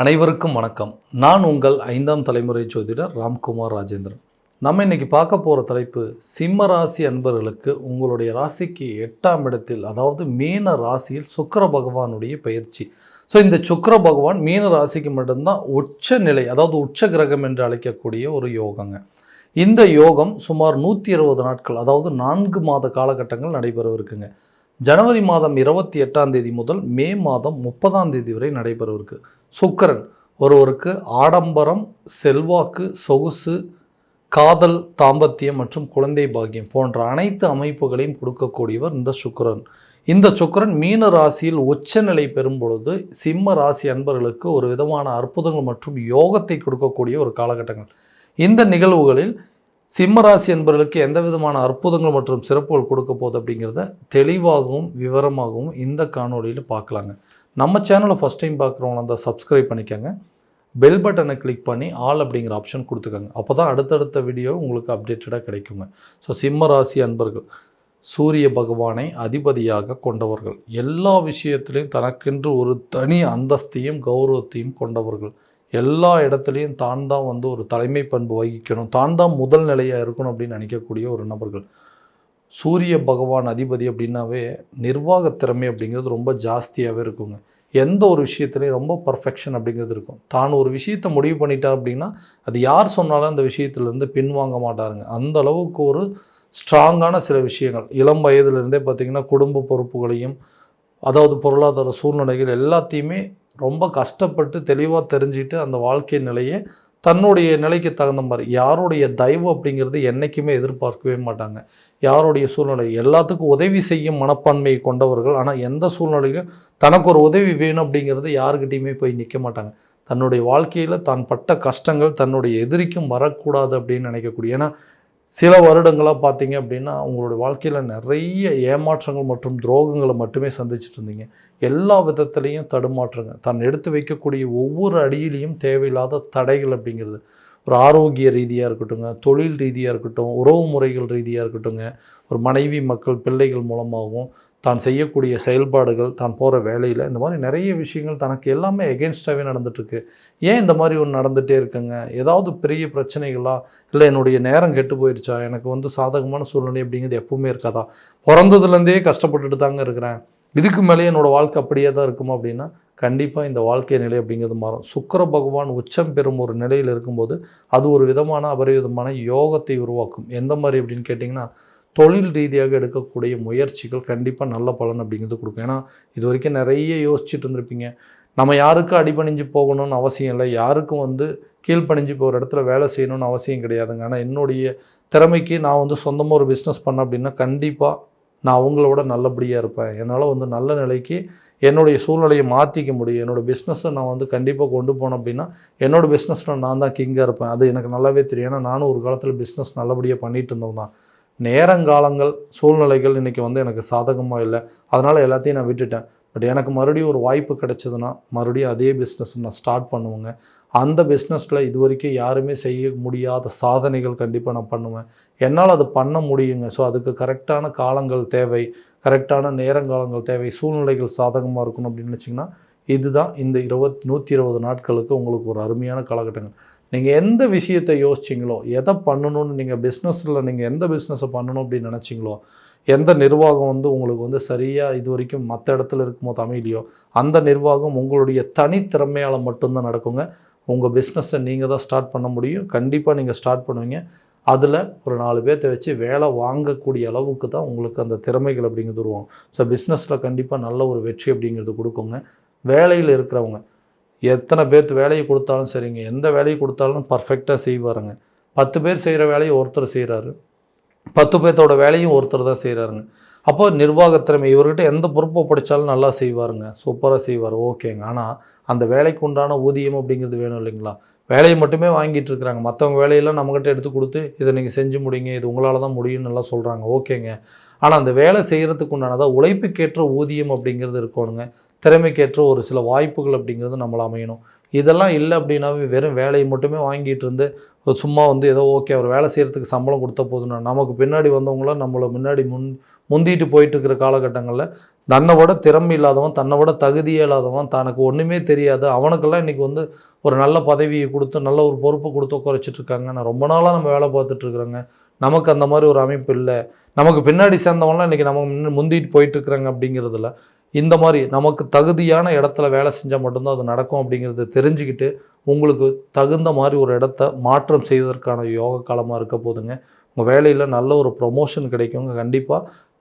அனைவருக்கும் வணக்கம். நான் உங்கள் ஐந்தாம் தலைமுறை ஜோதிடர் ராம்குமார் ராஜேந்திரன். நம்ம இன்னைக்கு பார்க்க போகிற தலைப்பு சிம்ம ராசி அன்பர்களுக்கு உங்களுடைய ராசிக்கு எட்டாம் இடத்தில் அதாவது மீன ராசியில் சுக்கர பகவானுடைய பயிற்சி. ஸோ இந்த சுக்கர பகவான் மீன ராசிக்கு மட்டும்தான் உச்ச நிலை அதாவது உச்ச கிரகம் என்று அழைக்கக்கூடிய ஒரு யோகங்க. இந்த யோகம் சுமார் நூற்றி இருபது நாட்கள் அதாவது நான்கு மாத காலகட்டங்கள் நடைபெறவிருக்குங்க. ஜனவரி மாதம் இருபத்தி எட்டாம் தேதி முதல் மே மாதம் முப்பதாம் தேதி வரை நடைபெறவிருக்கு. சுக்கிரன் ஒருவருக்கு ஆடம்பரம் செல்வாக்கு சொகுசு காதல் தாம்பத்தியம் மற்றும் குழந்தை பாக்கியம் போன்ற அனைத்து அமைப்புகளையும் கொடுக்கக்கூடியவர் இந்த சுக்கிரன். இந்த சுக்கிரன் மீன ராசியில் உச்சநிலை பெறும் பொழுது சிம்ம ராசி அன்பர்களுக்கு ஒரு விதமான அற்புதங்கள் மற்றும் யோகத்தை கொடுக்கக்கூடிய ஒரு காலகட்டங்கள். இந்த நிகழ்வுகளில் சிம்ம ராசி அன்பர்களுக்கு எந்த விதமான அற்புதங்கள் மற்றும் சிறப்புகள் கொடுக்க போகுது அப்படிங்கிறத தெளிவாகவும் விவரமாகவும் இந்த காணொலியில் பார்க்கலாங்க. நம்ம சேனலை ஃபஸ்ட் டைம் பார்க்குறவங்க அந்த சப்ஸ்கிரைப் பண்ணிக்கோங்க. பெல் பட்டனை கிளிக் பண்ணி ஆல் அப்படிங்கிற ஆப்ஷன் கொடுத்துக்கோங்க. அப்போ தான் அடுத்தடுத்த வீடியோ உங்களுக்கு அப்டேட்டடாக கிடைக்குங்க. ஸோ சிம்ம ராசி அன்பர்கள் சூரிய பகவானை அதிபதியாக கொண்டவர்கள். எல்லா விஷயத்திலையும் தனக்கென்று ஒரு தனி அந்தஸ்தையும் கௌரவத்தையும் கொண்டவர்கள். எல்லா இடத்துலையும் தான் தான் வந்து ஒரு தலைமை பண்பு வகிக்கணும். தான் தான் முதல் நிலையாக இருக்கணும் அப்படின்னு நினைக்கக்கூடிய ஒரு நபர்கள். சூரிய பகவான் அதிபதி அப்படின்னாவே நிர்வாக திறமை அப்படிங்கிறது ரொம்ப ஜாஸ்தியாகவே இருக்குங்க. எந்த ஒரு விஷயத்துலையும் ரொம்ப பர்ஃபெக்ஷன் அப்படிங்கிறது இருக்கும். தான் ஒரு விஷயத்தை முடிவு பண்ணிட்டா அப்படின்னா அது யார் சொன்னாலும் அந்த விஷயத்துலேருந்து பின்வாங்க மாட்டாருங்க. அந்த அளவுக்கு ஒரு ஸ்ட்ராங்கான சில விஷயங்கள். இளம் வயதுலேருந்தே பார்த்திங்கன்னா குடும்ப பொறுப்புகளையும் அதாவது பொருளாதார சூழ்நிலைகள் எல்லாத்தையுமே ரொம்ப கஷ்டப்பட்டு தெளிவாக தெரிஞ்சுட்டு அந்த வாழ்க்கை நிலையை தன்னுடைய நிலைக்கு தகுந்த மாதிரி யாருடைய தயவு அப்படிங்கிறது என்றைக்குமே எதிர்பார்க்கவே மாட்டாங்க. யாருடைய சூழ்நிலை? எல்லாத்துக்கும் உதவி செய்யும் மனப்பான்மையை கொண்டவர்கள். ஆனால் எந்த சூழ்நிலையிலும் தனக்கு ஒரு உதவி வேணும் அப்படிங்கிறது யாருக்கிட்டையுமே போய் நிற்க மாட்டாங்க. தன்னுடைய வாழ்க்கையில் தான் பட்ட கஷ்டங்கள் தன்னுடைய எதிரிக்கும் வரக்கூடாது அப்படின்னு நினைக்கக்கூடிய. ஏன்னா சில வருடங்களாக பார்த்தீங்க அப்படின்னா உங்களுடைய வாழ்க்கையில் நிறைய ஏமாற்றங்கள் மற்றும் துரோகங்களை மட்டுமே சந்திச்சுட்டு இருந்தீங்க. எல்லா விதத்துலேயும் தடுமாற்றங்க தான் எடுத்து வைக்கக்கூடிய ஒவ்வொரு அடியிலையும் தேவையில்லாத தடைகள் அப்படிங்கிறது. ஒரு ஆரோக்கிய ரீதியாக இருக்கட்டுங்க தொழில் ரீதியாக இருக்கட்டும் உறவு முறைகள் ரீதியாக இருக்கட்டுங்க ஒரு மனைவி மக்கள் பிள்ளைகள் மூலமாகவும் தான் செய்யக்கூடிய செயல்பாடுகள் தான் போகிற வேலையில் இந்த மாதிரி நிறைய விஷயங்கள் தனக்கு எல்லாமே எகென்ஸ்டாகவே நடந்துட்டுருக்கு. ஏன் இந்த மாதிரி ஒன்று நடந்துகிட்டே இருக்குங்க? ஏதாவது பெரிய பிரச்சனைகளா? இல்லை என்னுடைய நேரம் கெட்டு போயிடுச்சா எனக்கு வந்து சாதகமான சூழ்நிலை அப்படிங்கிறது எப்பவுமே இருக்காதா? பிறந்ததுலேருந்தே கஷ்டப்பட்டுட்டு தாங்க இருக்கிறேன். இதுக்கு மேலே என்னோடய வாழ்க்கை அப்படியே தான் இருக்குமா அப்படின்னா கண்டிப்பாக இந்த வாழ்க்கை நிலை அப்படிங்கிறது மாறும். சுக்கர பகவான் உச்சம் பெறும் ஒரு நிலையில் இருக்கும்போது அது ஒரு விதமான அபரிவிதமான யோகத்தை உருவாக்கும். எந்த மாதிரி அப்படின்னு கேட்டிங்கன்னா தொழில் ரீதியாக எடுக்கக்கூடிய முயற்சிகள் கண்டிப்பாக நல்ல பலன் அப்படிங்கிறது கொடுக்கும். ஏன்னா இது வரைக்கும் நிறைய யோசிச்சுட்டு இருந்திருப்பீங்க. நம்ம யாருக்கும் அடிபணிஞ்சு போகணும்னு அவசியம் இல்லை. யாருக்கும் வந்து கீழ்ப்பணிஞ்சு போகிற இடத்துல வேலை செய்யணும்னு அவசியம் கிடையாதுங்க. ஆனால் என்னுடைய திறமைக்கு நான் வந்து சொந்தமாக ஒரு பிஸ்னஸ் பண்ணேன் அப்படின்னா கண்டிப்பாக நான் அவங்களோட நல்லபடியாக இருப்பேன். என்னால் வந்து நல்ல நிலைக்கு என்னுடைய சூழ்நிலையை மாற்றிக்க முடியும். என்னோடய பிஸ்னஸை நான் வந்து கண்டிப்பாக கொண்டு போனேன் அப்படின்னா என்னோடய பிஸ்னஸில் நான் தான் கிங்காக இருப்பேன். அது எனக்கு நல்லாவே தெரியும். ஏன்னா நானும் ஒரு காலத்தில் பிஸ்னஸ் நல்லபடியாக பண்ணிகிட்டு இருந்தவன் தான். நேரங்காலங்கள் சூழ்நிலைகள் இன்றைக்கி வந்து எனக்கு சாதகமாக இல்லை. அதனால் எல்லாத்தையும் நான் விட்டுட்டேன். பட் எனக்கு மறுபடியும் ஒரு வாய்ப்பு கிடைச்சதுன்னா மறுபடியும் அதே பிஸ்னஸ் நான் ஸ்டார்ட் பண்ணுவேங்க. அந்த பிஸ்னஸில் இது வரைக்கும் யாருமே செய்ய முடியாத சாதனைகள் கண்டிப்பாக நான் பண்ணுவேன். என்னால் அது பண்ண முடியுங்க. ஸோ அதுக்கு கரெக்டான காலங்கள் தேவை. கரெக்டான நேரங்காலங்கள் தேவை. சூழ்நிலைகள் சாதகமாக இருக்கணும் அப்படின்னு நினச்சிங்கன்னா இதுதான் இந்த இருபத் நூற்றி இருபது நாட்களுக்கு உங்களுக்கு ஒரு அருமையான காலகட்டங்கள். நீங்கள் எந்த விஷயத்தை யோசிச்சிங்களோ எதை பண்ணணும்னு நீங்கள் பிஸ்னஸில் நீங்கள் எந்த பிஸ்னஸை பண்ணணும் அப்படின்னு நினச்சிங்களோ எந்த நிர்வாகம் வந்து உங்களுக்கு வந்து சரியாக இது வரைக்கும் மற்ற இடத்துல இருக்குமோ தமிழ்லையோ அந்த நிர்வாகம் உங்களுடைய தனித்திறமையால் மட்டும்தான் நடக்குங்க. உங்கள் பிஸ்னஸை நீங்கள் தான் ஸ்டார்ட் பண்ண முடியும். கண்டிப்பாக நீங்கள் ஸ்டார்ட் பண்ணுவீங்க. அதில் ஒரு நாலு பேர்த்த வச்சு வேலை வாங்கக்கூடிய அளவுக்கு தான் உங்களுக்கு அந்த திறமைகள் அப்படிங்கிறது வருவோம் ஸோ பிஸ்னஸில் கண்டிப்பாக நல்ல ஒரு வெற்றி அப்படிங்கிறது கொடுக்குங்க. வேலையில் இருக்கிறவங்க எத்தனை பேர்த்து வேலையை கொடுத்தாலும் சரிங்க. எந்த வேலையை கொடுத்தாலும் பர்ஃபெக்டாக செய்வாருங்க. பத்து பேர் செய்கிற வேலையை ஒருத்தர் செய்கிறாரு பத்து பேர்த்தோட வேலையும் ஒருத்தர் தான் செய்கிறாருங்க அப்போ நிர்வாகத்திறமை இவர்கிட்ட எந்த பொறுப்பை படித்தாலும் நல்லா செய்வாருங்க. சூப்பராக செய்வார். ஓகேங்க. ஆனால் அந்த வேலைக்கு உண்டான ஊதியம் அப்படிங்கிறது வேணும் இல்லைங்களா? வேலையை மட்டுமே வாங்கிட்டு இருக்கிறாங்க. மற்றவங்க வேலையெல்லாம் நம்மக்கிட்ட எடுத்து கொடுத்து இதை நீங்கள் செஞ்சு முடியுங்க இது உங்களால் தான் முடியும்னு எல்லாம் சொல்கிறாங்க ஓகேங்க. ஆனால் அந்த வேலை செய்கிறதுக்கு உண்டானதாக உழைப்புக்கேற்ற ஊதியம் அப்படிங்கிறது இருக்கணுங்க. திறமைக்கேற்ற ஒரு சில வாய்ப்புகள் அப்படிங்கிறது நம்மளை அமையணும். இதெல்லாம் இல்லை அப்படின்னாவே வெறும் வேலையை மட்டுமே வாங்கிட்டு இருந்து சும்மா வந்து ஏதோ ஓகே அவர் வேலை செய்கிறதுக்கு சம்பளம் கொடுத்தா போதும்னா. நமக்கு பின்னாடி வந்தவங்களாம் நம்மளை முன்னாடி முன் முந்திட்டு போயிட்டு இருக்கிற காலகட்டங்களில் தன்னை விட திறமை இல்லாதவன் தன்னை விட தகுதியே இல்லாதவன் தனக்கு ஒன்றுமே தெரியாது. அவனுக்கெல்லாம் இன்றைக்கி வந்து ஒரு நல்ல பதவியை கொடுத்து நல்ல ஒரு பொறுப்பை கொடுத்து உட்காரச்சிட்டு இருக்காங்க. நான் ரொம்ப நாளாக நம்ம வேலை பார்த்துட்டு நமக்கு அந்த மாதிரி ஒரு அமைப்பு இல்லை. நமக்கு பின்னாடி சேர்ந்தவங்களாம் இன்றைக்கி நம்ம முந்திட்டு போயிட்டுருக்குறாங்க அப்படிங்கிறதுல இந்த மாதிரி நமக்கு தகுதியான இடத்துல வேலை செஞ்சால் மட்டும்தான் அது நடக்கும் அப்படிங்கிறத தெரிஞ்சுக்கிட்டு உங்களுக்கு தகுந்த மாதிரி ஒரு இடத்த மாற்றம் செய்வதற்கான யோக காலமாக இருக்க போதுங்க. உங்கள் வேலையில் நல்ல ஒரு ப்ரொமோஷன் கிடைக்குங்க கண்டிப்பாக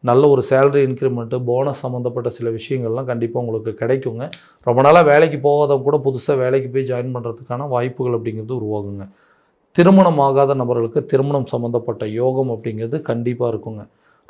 நல்ல ஒரு சேலரி இன்க்ரிமெண்ட்டு போனஸ் சம்மந்தப்பட்ட சில விஷயங்கள்லாம் கண்டிப்பாக உங்களுக்கு கிடைக்குங்க. ரொம்ப நாளாக வேலைக்கு போகாதவங்க கூட புதுசாக வேலைக்கு போய் ஜாயின் பண்ணுறதுக்கான வாய்ப்புகள் அப்படிங்கிறது உருவாகுங்க. திருமணம் ஆகாத நபர்களுக்கு திருமணம் சம்மந்தப்பட்ட யோகம் அப்படிங்கிறது கண்டிப்பாக இருக்குங்க.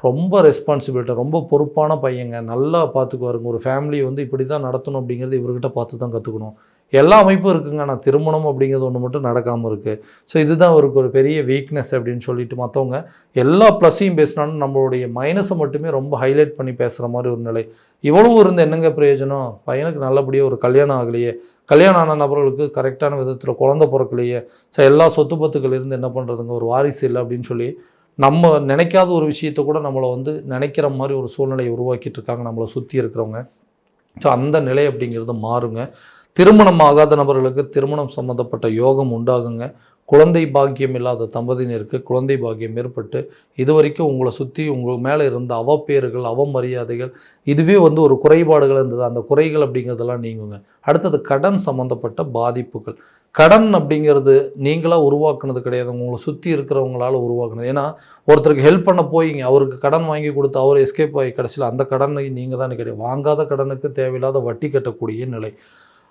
ரொம்ப ரெஸ்பான்சிபிலிட்டி ரொம்ப பொறுப்பான பையங்க. நல்லா பார்த்துக்குவாருங்க ஒரு ஃபேமிலியை வந்து இப்படி தான் நடத்தணும் அப்படிங்கிறது இவர்கிட்ட பார்த்து தான் கற்றுக்கணும் எல்லா அமைப்பும் இருக்குங்க. ஆனால் திருமணம் அப்படிங்கிறது ஒன்று மட்டும் நடக்காமல் இருக்குது ஸோ இதுதான் அவருக்கு ஒரு பெரிய வீக்னஸ் அப்படின்னு சொல்லிட்டு மற்றவங்க எல்லா ப்ளஸ்ஸையும் பேசினாலும் நம்மளுடைய மைனஸை மட்டுமே ரொம்ப ஹைலைட் பண்ணி பேசுகிற மாதிரி ஒரு நிலை. இவ்வளவு இருந்த என்னங்க பிரயோஜனம்? பையனுக்கு நல்லபடியாக ஒரு கல்யாணம் ஆகலையே. கல்யாணம் ஆன நபர்களுக்கு கரெக்டான விதத்தில் குழந்த பிறக்கலையே. ஸோ எல்லா சொத்து பத்துக்கள் இருந்து என்ன பண்ணுறதுங்க ஒரு வாரிசு இல்லை அப்படின்னு சொல்லி நம்ம நினைக்காத ஒரு விஷயத்தை கூட நம்மளை வந்து நினைக்கிற மாதிரி ஒரு சூழ்நிலையை உருவாக்கிட்டு இருக்காங்க நம்மளை சுற்றி இருக்கிறவங்க. ஸோ அந்த நிலை அப்படிங்கிறது மாறுங்க. திருமணம் ஆகாத நபர்களுக்கு திருமணம் சம்மந்தப்பட்ட யோகம் உண்டாகுங்க. குழந்தை பாக்கியம் இல்லாத தம்பதியினருக்கு குழந்தை பாக்கியம் ஏற்பட்டு இது வரைக்கும் உங்களை சுற்றி உங்கள் மேலே இருந்த அவப்பேறுகள் அவமரியாதைகள் இதுவே வந்து ஒரு குறைபாடுகள் இருந்தது. அந்த குறைகள் அப்படிங்கிறதெல்லாம் நீங்குங்க. அடுத்தது கடன் சம்மந்தப்பட்ட பாதிப்புகள். கடன் அப்படிங்கிறது நீங்களாக உருவாக்குனது கிடையாது. உங்களை சுற்றி இருக்கிறவங்களால உருவாக்குனது. ஏன்னா ஒருத்தருக்கு ஹெல்ப் பண்ண போயிங்க. அவருக்கு கடன் வாங்கி கொடுத்து அவர் எஸ்கேப் ஆகி கடைசியில் அந்த கடனை நீங்கள் தான் கிடையாது வாங்காத கடனுக்கு தேவையில்லாத வட்டி கட்டக்கூடிய நிலை.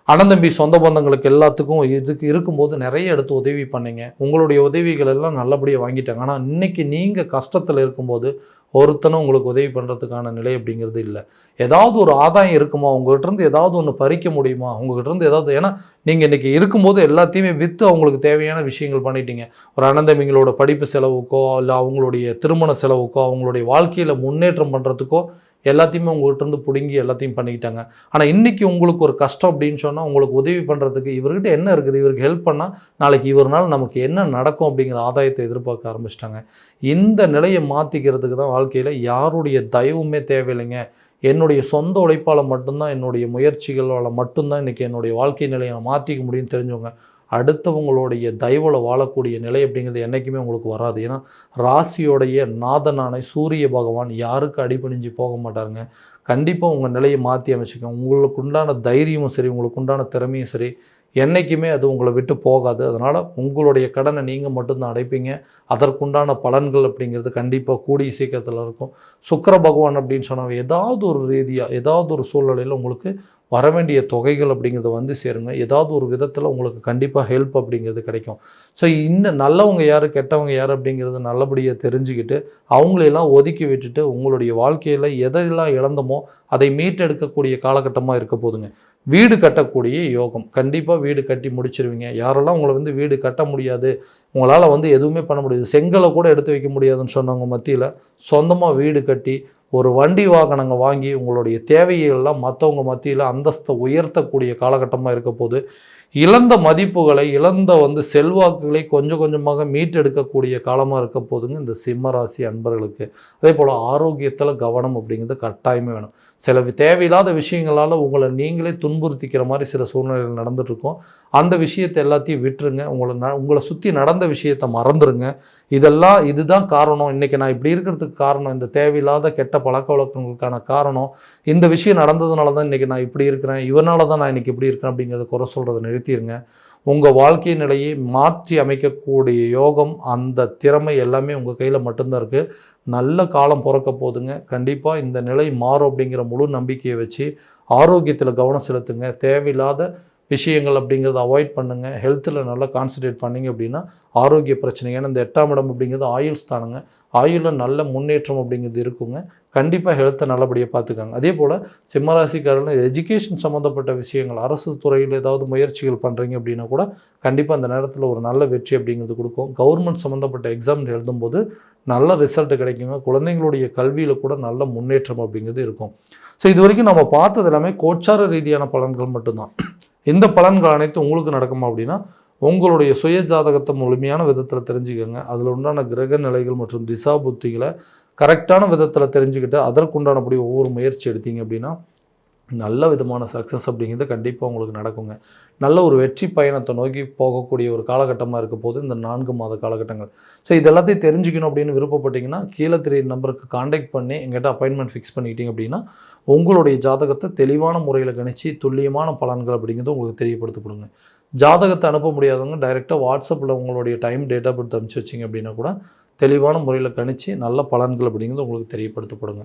அனந்தம்பி சொந்த பந்தங்களுக்கு எல்லாத்துக்கும் இதுக்கு இருக்கும்போது நிறைய எடுத்து உதவி பண்ணீங்க. உங்களுடைய உதவிகள் எல்லாம் நல்லபடியாக வாங்கிட்டாங்க. ஆனால் இன்றைக்கி நீங்கள் கஷ்டத்தில் இருக்கும்போது ஒருத்தனும் உங்களுக்கு உதவி பண்ணுறதுக்கான நிலை அப்படிங்கிறது இல்லை. ஏதாவது ஒரு ஆதாயம் இருக்குமா? உங்கள்கிட்டருந்து ஏதாவது ஒன்று பறிக்க முடியுமா? உங்கள்கிட்டருந்து ஏதாவது ஏன்னா நீங்கள் இன்றைக்கி இருக்கும்போது எல்லாத்தையுமே விற்று அவங்களுக்கு தேவையான விஷயங்கள் பண்ணிட்டீங்க. ஒரு அனந்தமிங்களோட படிப்பு செலவுக்கோ இல்லை அவங்களுடைய திருமண செலவுக்கோ அவங்களுடைய வாழ்க்கையில் முன்னேற்றம் பண்ணுறதுக்கோ எல்லாத்தையுமே உங்கள்கிட்ட இருந்து பிடுங்கி எல்லாத்தையும் பண்ணிக்கிட்டாங்க. ஆனால் இன்றைக்கி உங்களுக்கு ஒரு கஷ்டம் அப்படின்னு சொன்னால் உங்களுக்கு உதவி பண்ணுறதுக்கு இவர்கிட்ட என்ன இருக்குது? இவருக்கு ஹெல்ப் பண்ணால் நாளைக்கு இவர்னால் நமக்கு என்ன நடக்கும் அப்படிங்கிற ஆதாயத்தை எதிர்பார்க்க ஆரம்பிச்சிட்டாங்க. இந்த நிலையை மாற்றிக்கிறதுக்கு தான் வாழ்க்கையில் யாருடைய தயவுமே தேவையில்லைங்க. என்னுடைய சொந்த உழைப்பால் மட்டும்தான் என்னுடைய முயற்சிகளால் மட்டும்தான் இன்றைக்கி என்னுடைய வாழ்க்கை நிலையை நான் மாற்றிக்க முடியும்னு தெரிஞ்சவங்க. அடுத்தவங்களுடைய தயவில் வாழக்கூடிய நிலை அப்படிங்கிறது என்றைக்குமே உங்களுக்கு வராது. ஏன்னா ராசியோடைய நாதனான சூரிய பகவான் யாருக்கு அடிபணிஞ்சு போக மாட்டாருங்க. கண்டிப்பாக உங்கள் நிலையை மாற்றி அமைச்சிக்கோங்க. உங்களுக்கு உண்டான தைரியமும் சரி உங்களுக்கு உண்டான திறமையும் சரி என்றைக்குமே அது உங்களை விட்டு போகாது. அதனால் உங்களுடைய கடனை நீங்கள் மட்டும்தான் அடைப்பீங்க. அதற்குண்டான பலன்கள் அப்படிங்கிறது கண்டிப்பாக கூடிய சீக்கிரத்தில் இருக்கும். சுக்கர பகவான் அப்படின்னு சொன்னால் ஏதாவது ஒரு ரீதியாக ஏதாவது ஒரு சூழ்நிலையில் உங்களுக்கு வர வேண்டிய தொகைகள் அப்படிங்கிறது வந்து சேருங்க. ஏதாவது ஒரு விதத்தில் உங்களுக்கு கண்டிப்பாக ஹெல்ப் அப்படிங்கிறது கிடைக்கும். ஸோ இன்னும் நல்லவங்க யார் கெட்டவங்க யார் அப்படிங்கிறது நல்லபடியாக தெரிஞ்சுக்கிட்டு அவங்களையெல்லாம் ஒதுக்கி விட்டுட்டு உங்களுடைய வாழ்க்கையில் எதெல்லாம் இழந்தமோ அதை மீட்டெடுக்கக்கூடிய காலகட்டமாக இருக்க போதுங்க. வீடு கட்டக்கூடிய யோகம். கண்டிப்பாக வீடு கட்டி முடிச்சிருவீங்க. யாரெல்லாம் உங்களை வந்து வீடு கட்ட முடியாது உங்களால் வந்து எதுவுமே பண்ண முடியாது. செங்கலை கூட எடுத்து வைக்க முடியாதுன்னு சொன்னவங்க மத்தியில் சொந்தமாக வீடு கட்டி ஒரு வண்டி வாகனங்கள் வாங்கி உங்களுடைய தேவையெல்லாம் மற்றவங்க மத்தியில் அந்தஸ்தை உயர்த்தக்கூடிய காலகட்டமாக இருக்க போது இழந்த மதிப்புகளை இழந்த வந்து செல்வாக்குகளை கொஞ்சம் கொஞ்சமாக மீட்டெடுக்கக்கூடிய காலமாக இருக்க போதுங்க இந்த சிம்ம ராசி அன்பர்களுக்கு. அதே போல் ஆரோக்கியத்தில் கவனம் அப்படிங்கிறது கட்டாயமே வேணும். சில தேவையில்லாத விஷயங்களால் உங்களை நீங்களே துன்புறுத்திக்கிற மாதிரி சில சூழ்நிலைகள் நடந்துகிட்ருக்கோம் அந்த விஷயத்தை எல்லாத்தையும் விட்டுருங்க. உங்களை ந உங்களை சுற்றி நடந்த விஷயத்தை மறந்துடுங்க இதெல்லாம் இதுதான் காரணம். இன்றைக்கி நான் இப்படி இருக்கிறதுக்கு காரணம். இந்த தேவையில்லாத கெட்ட பழக்க வழக்கங்களுக்கான காரணம். இந்த விஷயம் நடந்ததுனால தான் இன்றைக்கி நான் இப்படி இருக்கிறேன். இவனால தான் நான் இன்றைக்கி இப்படி இருக்கிறேன் அப்படிங்கிறத குறை சொல்கிறத நிறுத்திடுங்க உங்கள் வாழ்க்கை நிலையை மாற்றி அமைக்கக்கூடிய யோகம் அந்த திறமை எல்லாமே உங்கள் கையில் மட்டும்தான் இருக்குது நல்ல காலம் பிறக்க போதுங்க. கண்டிப்பாக இந்த நிலை மாறும் அப்படிங்கிற முழு நம்பிக்கையை வச்சு ஆரோக்கியத்தில் கவனம் செலுத்துங்க. தேவையில்லாத விஷயங்கள் அப்படிங்கிறத அவாய்ட் பண்ணுங்கள் ஹெல்த்தில் நல்லா கான்சன்ட்ரேட் பண்ணிங்க அப்படின்னா ஆரோக்கிய பிரச்சனை. ஏன்னா இந்த எட்டாம் இடம் அப்படிங்கிறது ஆயுள் ஸ்தானங்க. ஆயுளில் நல்ல முன்னேற்றம் அப்படிங்கிறது இருக்குங்க. கண்டிப்பாக ஹெல்த்தை நல்லபடியாக பார்த்துக்காங்க. அதே போல் சிம்மராசிக்காரர்கள் எஜுகேஷன் சம்மந்தப்பட்ட விஷயங்கள் அரசு துறையில் ஏதாவது முயற்சிகள் பண்ணுறீங்க அப்படின்னா கூட கண்டிப்பாக அந்த நேரத்தில் ஒரு நல்ல வெற்றி அப்படிங்கிறது கொடுக்கும். கவர்மெண்ட் சம்மந்தப்பட்ட எக்ஸாம் எழுதும்போது நல்ல ரிசல்ட் கிடைக்குங்க. குழந்தைங்களுடைய கல்வியில் கூட நல்ல முன்னேற்றம் அப்படிங்கிறது இருக்கும். ஸோ இது வரைக்கும் நம்ம பார்த்தது எல்லாமே கோச்சார ரீதியான பலன்கள் மட்டும்தான். இந்த பலன்கள் அனைத்தும் உங்களுக்கு நடக்குமா அப்படின்னா உங்களுடைய சுய ஜாதகத்தை முழுமையான விதத்தில் தெரிஞ்சுக்கோங்க. அதில் உண்டான கிரக நிலைகள் மற்றும் திசா புத்திகளை கரெக்டான விதத்தில் தெரிஞ்சுக்கிட்டு அதற்குண்டானபடி ஒவ்வொரு முயற்சி எடுத்தீங்க அப்படின்னா நல்ல விதமான சக்ஸஸ் அப்படிங்கிறது கண்டிப்பாக உங்களுக்கு நடக்குங்க. நல்ல ஒரு வெற்றி பயணத்தை நோக்கி போகக்கூடிய ஒரு காலகட்டமாக இருக்க போது இந்த நான்கு மாத காலகட்டங்கள். ஸோ இது எல்லாத்தையும் தெரிஞ்சுக்கணும் அப்படின்னு விருப்பப்பட்டீங்கன்னா கீழே தெரிய நம்பருக்கு காண்டாக்ட் பண்ணி எங்கிட்ட அப்பாயின்மெண்ட் ஃபிக்ஸ் பண்ணிக்கிட்டீங்க அப்படின்னா உங்களுடைய ஜாதகத்தை தெளிவான முறையில் கணிச்சு துல்லியமான பலன்கள் அப்படிங்கிறது உங்களுக்கு தெரியப்படுத்தப்படுங்க. ஜாதகத்தை அனுப்ப முடியாதவங்க டைரெக்டாக வாட்ஸ்அப்பில் உங்களுடைய டைம் டேட்டா ஆஃப் பர்த் அனுப்பிச்சு வச்சிங்க அப்படின்னா கூட தெளிவான முறையில் கணிச்சு நல்ல பலன்கள் அப்படிங்கிறது உங்களுக்கு தெரியப்படுத்தப்படுங்க.